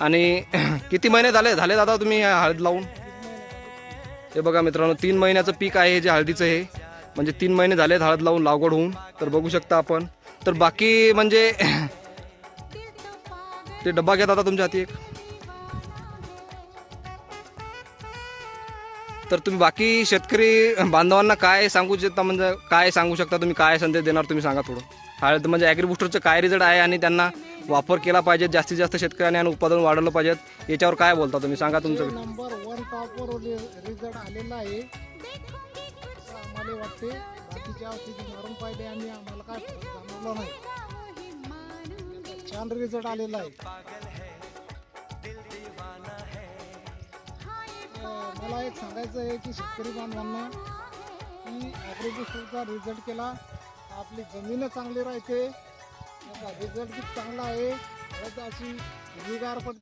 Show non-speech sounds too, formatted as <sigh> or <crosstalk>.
आणि <clears throat> किती महिने झाले? झाले दादा तुम्ही ह्या हळद लावून? हे बघा मित्रांनो तीन महिन्याचं पीक आहे हे जे हळदीचं हे. म्हणजे तीन महिने झाले हळद लावून लागवड होऊन. तर बघू शकता आपण. तर बाकी म्हणजे <clears throat> ते डब्बा घ्या दादा तुमच्या हाती एक. तर तुम्ही बाकी शेतकरी बांधवांना काय सांगू शकता? म्हणजे काय सांगू शकता तुम्ही? काय संदेश देणार तुम्ही सांगा थोडं. हळद म्हणजे ॲग्रीबुस्टरचं काय रिझल्ट आहे आणि त्यांना वापर केला पाहिजे जास्तीत जास्त शेतकऱ्यांनी आणि उत्पादन वाढवलं पाहिजेत याच्यावर काय बोलता तुम्ही? सांगा तुमचं. नंबर वन टॉपवर रिझल्ट आलेला आहे आम्हाला वाटते. बाकीच्या औषधी मारून पाहिले आम्ही आम्हाला काय जाणवला नाही. छान रिझल्ट आलेला आहे. मला एक सांगायचं आहे की शेतकरी बांधवांना की ॲग्रोबुस्टरचा रिझल्ट केला आपली जमीन चांगली राहते. रिझल्ट बी चांगला आहे. अशी हिरवीगार पण